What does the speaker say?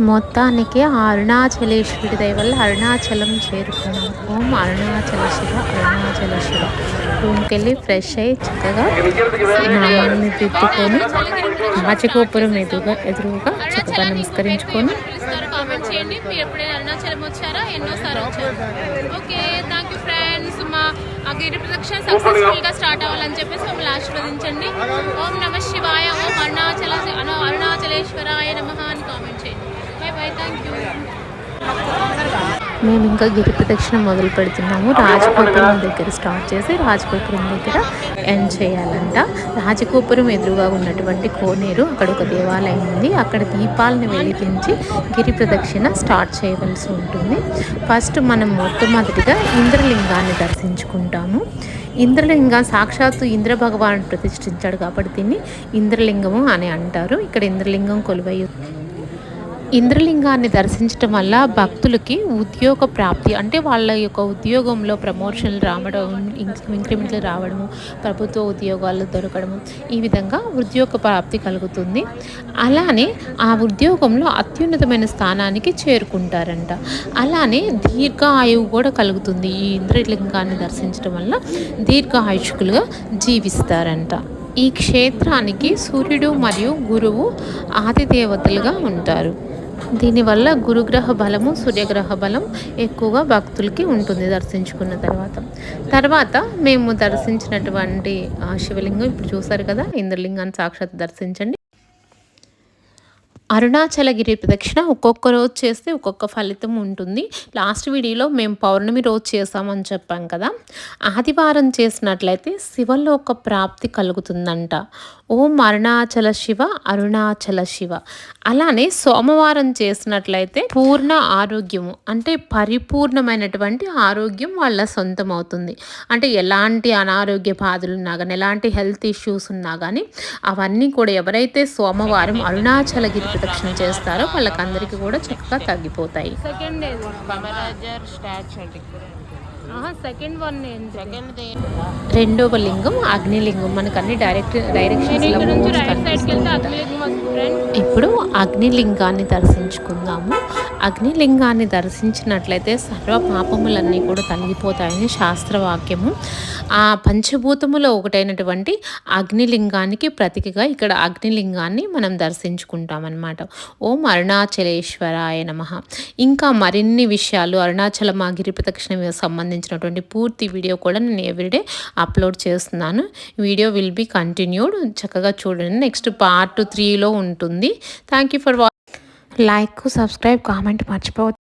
మొత్తానికి అరుణాచలేశ్వరి దయ వల్ల అరుణాచలం చేరుకున్నాం. ఓం అరుణాచల శివ అరుణాచల శివ రూమ్కి వెళ్ళి ఫ్రెష్ అయ్యి చక్కగా నామాన్ని తిట్టుకొని రాజగోపురం ఎదురుగా ఎదురుగా చక్కగా నమస్కరించుకొని కామెంట్ చేయండి మీరు ఎప్పుడైనా అరుణాచలం వచ్చారా ఎన్నోసార్లు వచ్చారు ఓకే థ్యాంక్ యూ ఫ్రెండ్స్ మా గిరి ప్రదక్షిణ సక్సెస్ఫుల్గా స్టార్ట్ అవ్వాలని చెప్పేసి మమ్మల్ని ఆశీర్వదించండి. ఓం నమ శివాయ ఓం అరుణాచల అను- అరుణాచలేశ్వరాయ నమ అని కామెంట్ చేయండి బై బై థ్యాంక్ యూ మేము ఇంకా గిరి ప్రదక్షిణ మొదలు పెడుతున్నాము. రాజగోపురం దగ్గర స్టార్ట్ చేసి రాజగోపురం దగ్గర ఎండ్ చేయాలంట. రాజగోపురం ఎదురుగా ఉన్నటువంటి కోనేరు అక్కడ ఒక దేవాలయం ఉంది. అక్కడ దీపాలను వెలిగించి గిరి ప్రదక్షిణ స్టార్ట్ చేయవలసి ఉంటుంది. ఫస్ట్ మనం మొట్టమొదటిగా ఇంద్రలింగాన్ని దర్శించుకుంటాము. ఇంద్రలింగం సాక్షాత్తు ఇంద్ర భగవాను ప్రతిష్ఠించాడు కాబట్టి దీన్ని ఇంద్రలింగము అని అంటారు. ఇక్కడ ఇంద్రలింగం కొలువై ఇంద్రలింగాన్ని దర్శించటం వల్ల భక్తులకి ఉద్యోగ ప్రాప్తి అంటే వాళ్ళ యొక్క ఉద్యోగంలో ప్రమోషన్లు రావడం ఇంక్రిమెంట్లు రావడము ప్రభుత్వ ఉద్యోగాలు దొరకడము ఈ విధంగా ఉద్యోగ ప్రాప్తి కలుగుతుంది. అలానే ఆ ఉద్యోగంలో అత్యున్నతమైన స్థానానికి చేరుకుంటారంట. అలానే దీర్ఘ ఆయువు కూడా కలుగుతుంది ఈ ఇంద్రలింగాన్ని దర్శించడం వల్ల. దీర్ఘ ఆయుష్కులుగా జీవిస్తారంట. ఈ క్షేత్రానికి సూర్యుడు మరియు గురువు ఆదిదేవతలుగా ఉంటారు. దీనివల్ల గురుగ్రహ బలము సూర్యగ్రహ బలం ఎక్కువగా భక్తులకి ఉంటుంది దర్శించుకున్న తర్వాత. తర్వాత మేము దర్శించినటువంటి శివలింగం ఇప్పుడు చూసారు కదా ఇంద్రలింగాన్ని సాక్షాత్ దర్శించండి. అరుణాచలగిరి ప్రదక్షిణ ఒక్కొక్క రోజు చేస్తే ఒక్కొక్క ఫలితం ఉంటుంది. లాస్ట్ వీడియోలో మేము పౌర్ణమి రోజు చేసామని చెప్పాం కదా. ఆదివారం చేసినట్లయితే శివలోక ప్రాప్తి కలుగుతుందంట. ఓం అరుణాచల శివ అరుణాచల శివ. అలానే సోమవారం చేసినట్లయితే పూర్ణ ఆరోగ్యము అంటే పరిపూర్ణమైనటువంటి ఆరోగ్యం వాళ్ళ సొంతం అవుతుంది అంటే ఎలాంటి అనారోగ్య బాధలు ఉన్నా కానీ ఎలాంటి హెల్త్ ఇష్యూస్ ఉన్నా కానీ అవన్నీ కూడా ఎవరైతే సోమవారం అరుణాచల గిరి ప్రదక్షిణ చేస్తారో వాళ్ళకందరికీ కూడా చక్కగా తగ్గిపోతాయి. Second statue second one second రెండవ లింగం అగ్నిలింగం. మనకు అన్ని డైరెక్ట్ డైరెక్షన్స్ ఇక్కడ నుంచి రైట్ సైడ్కి వెళ్తే అగ్నిలింగం ఇప్పుడు అగ్నిలింగాన్ని దర్శించుకుందాము. అగ్నిలింగాన్ని దర్శించినట్లయితే సర్వ పాపములన్నీ కూడా తొలగిపోతాయని శాస్త్రవాక్యము. ఆ పంచభూతములో ఒకటైనటువంటి అగ్నిలింగానికి ప్రతికగా ఇక్కడ అగ్నిలింగాన్ని మనం దర్శించుకుంటామన్నమాట. ఓం అరుణాచలేశ్వరాయ నమ. ఇంకా మరిన్ని విషయాలు అరుణాచలం ఆ గిరి ప్రదక్షిణ సంబంధించినటువంటి పూర్తి వీడియో కూడా నేను ఎవ్రీడే అప్లోడ్ చేస్తున్నాను. Video will be continued. చక్కగా చూడండి. నెక్స్ట్ పార్ట్ త్రీలో ఉంటుంది. Thank you for watch like subscribe comment మర్చిపోవద్దు.